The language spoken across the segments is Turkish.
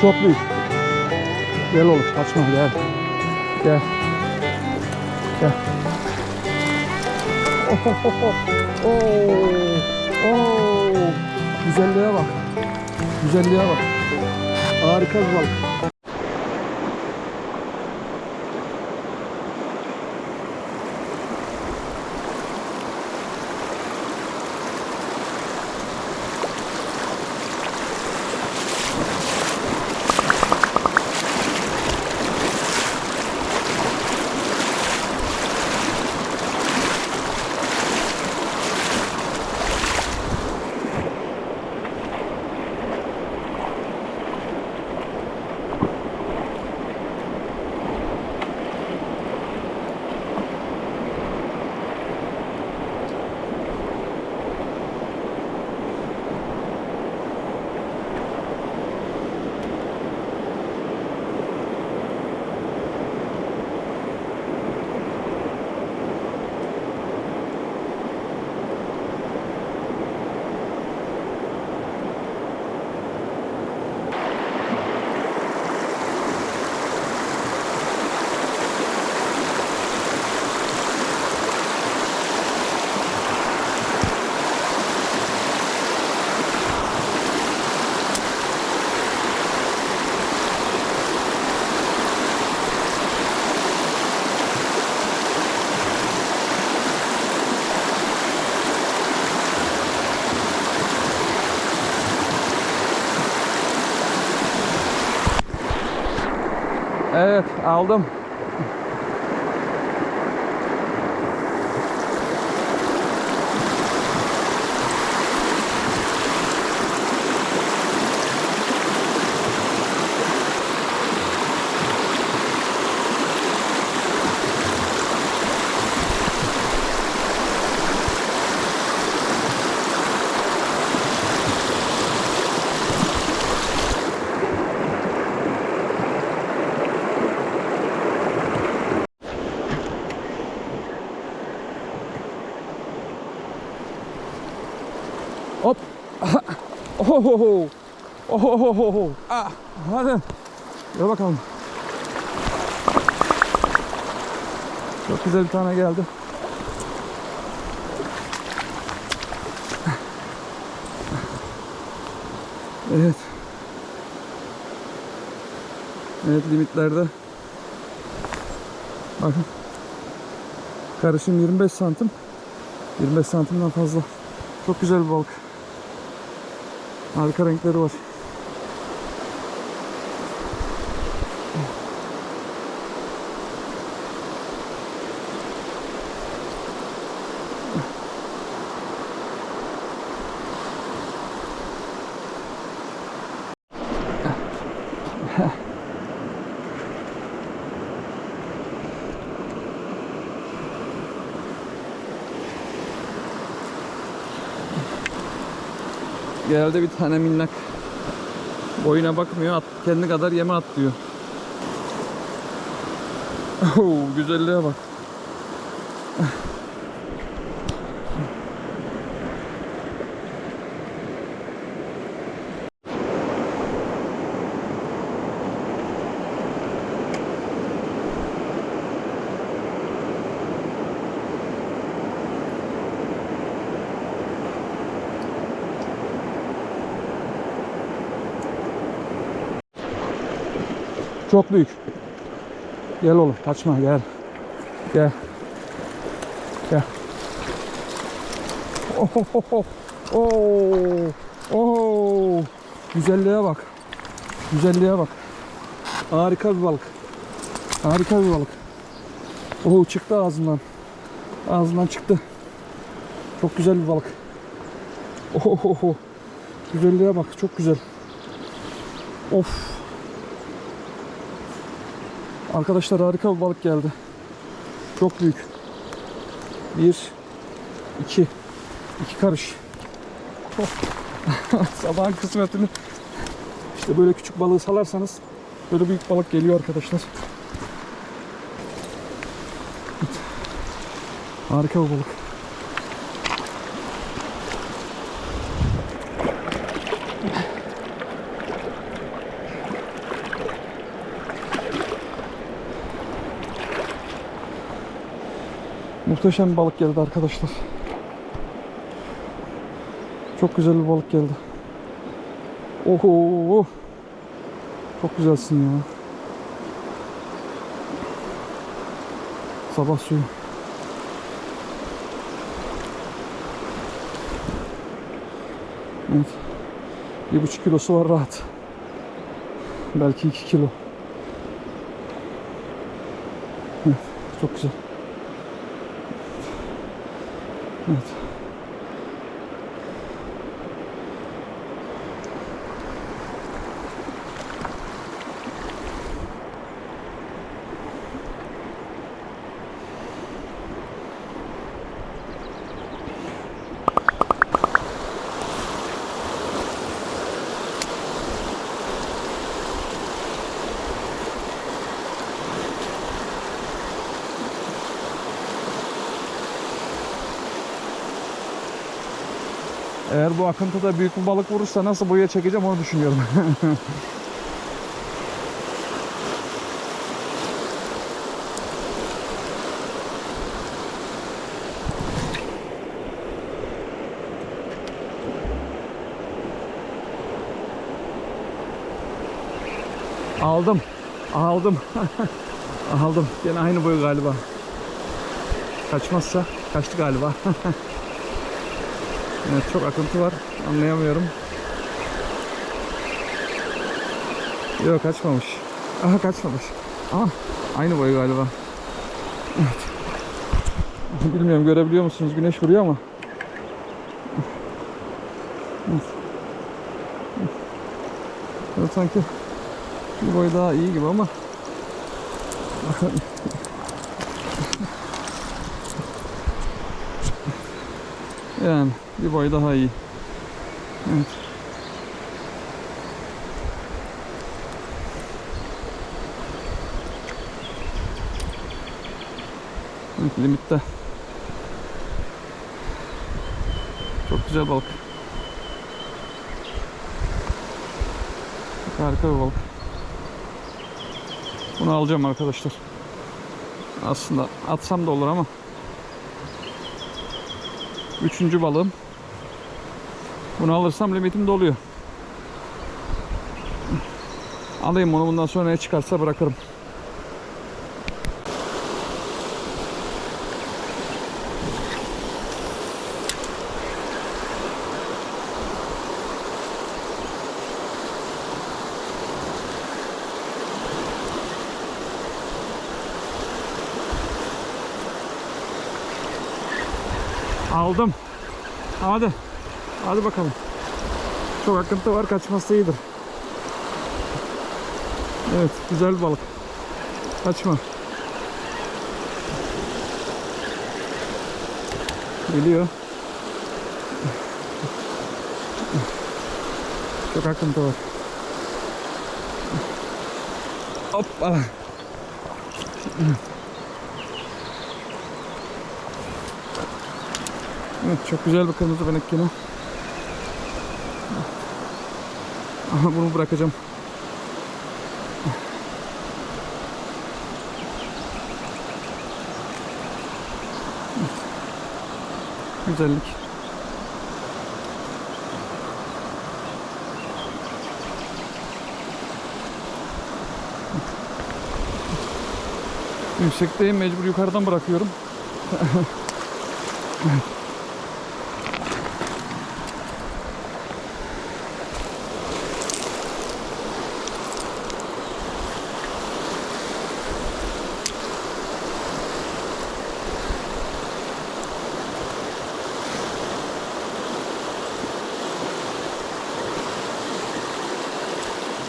Çok büyük. Gel oğlum kaçma gel. Gel. Gel. Oh, oh, oh, oh. Oo. Güzelliğe bak. Güzelliğe bak. Harika bir balık. Evet aldım. Ohohoho. Ohohoho. Ah, hadi. Gel bakalım. Çok güzel bir tane geldi. Evet. Evet limitlerde. Bakın. Karışım 25 santim. 25 santimden fazla. Çok güzel bir balık. Harika renkleri var. Geldi bir tane minnak. Boyuna bakmıyor. At, kendi kadar yeme atlıyor. Oo, güzelliğe bak. Çok büyük. Gel oğlum kaçma gel. Gel. Gel. Oh, oh, oh, oh. Oo. Oo. Güzelliğe bak. Güzelliğe bak. Harika bir balık. Harika bir balık. Oo çıktı ağzından. Ağzından çıktı. Çok güzel bir balık. Oh, oh, oh, oh. Güzelliğe bak. Çok güzel. Of. Arkadaşlar harika bir balık geldi. Çok büyük. Bir, iki, iki karış. Sabahın kısmetini işte böyle küçük balığı salarsanız böyle büyük balık geliyor arkadaşlar. Harika bir balık. Muhteşem balık geldi arkadaşlar. Çok güzel bir balık geldi. Oho. Çok güzelsin ya. Sabah suyu. Evet. Bir buçuk kilosu var rahat. Belki iki kilo. Evet. Çok güzel. Evet. Eğer bu akıntıda büyük bir balık vurursa nasıl boya çekeceğim onu düşünüyorum. Aldım. Aldım. Aldım. Gene aynı boy galiba. Kaçmazsa kaçtı galiba. Evet çok akıntı var. Anlayamıyorum. Yok kaçmamış. Aha kaçmamış. Aha aynı boy galiba. Evet. Bilmiyorum görebiliyor musunuz? Güneş vuruyor ama. Evet, sanki bir boy daha iyi gibi ama. Yani bir boy daha iyi. Evet. Evet, limitte. Çok güzel balık. Harika bir balık. Bunu alacağım arkadaşlar. Aslında atsam da olur ama Üçüncü balığım. Bunu alırsam limitim doluyor. Alayım onu bundan sonra ne çıkarsa bırakırım. Aldım. Hadi. Hadi bakalım. Çok akıntı var. Kaçması iyidir. Evet. Güzel bir balık. Kaçma. Geliyor. Çok akıntı var. Hoppa. Evet çok güzel bir kırmızı benek yine. Aha bunu bırakacağım. Güzellik. Yüksekteyim mecbur yukarıdan bırakıyorum.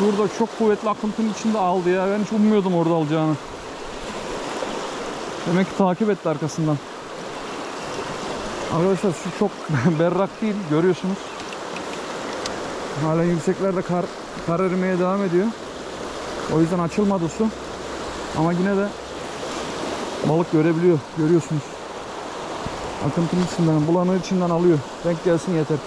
Burada çok kuvvetli akıntının içinde aldı ya. Ben hiç ummuyordum orada alacağını. Demek ki takip etti arkasından. Arkadaşlar su çok berrak değil görüyorsunuz. Hala yükseklerde kar, kar erimeye devam ediyor. O yüzden açılmadı su. Ama yine de balık görebiliyor. Görüyorsunuz. Akıntının içinden, bulanığı içinden alıyor. Denk gelsin yeter ki.